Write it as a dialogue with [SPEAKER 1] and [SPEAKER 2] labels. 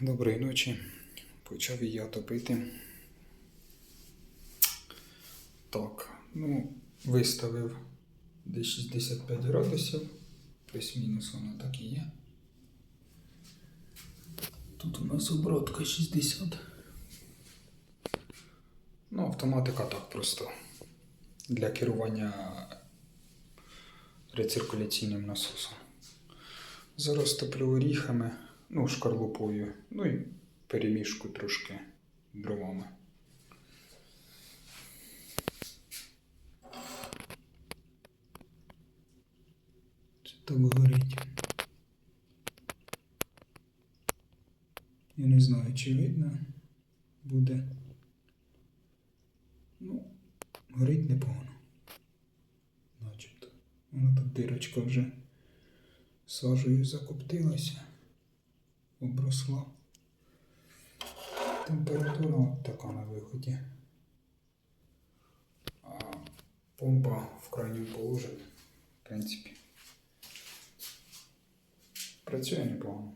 [SPEAKER 1] Доброї ночі. Почав я топити. Так, ну, виставив десь 65 градусів. Плюс-мінус воно так і є. Тут у нас оборотка 60. Ну, автоматика так просто. Для керування рециркуляційним насосом. Зараз топлю оріхами, ну, шкарлупою, ну і перемішку трошки дровами. Це так горить. Я не знаю, чи видно буде. Ну, горить непогано. Начебто. Воно тут дирочка вже сажею закоптилася, обросла. Температура от така на виході. А помпа в крайньому положенні, в принципі. Працює непогано.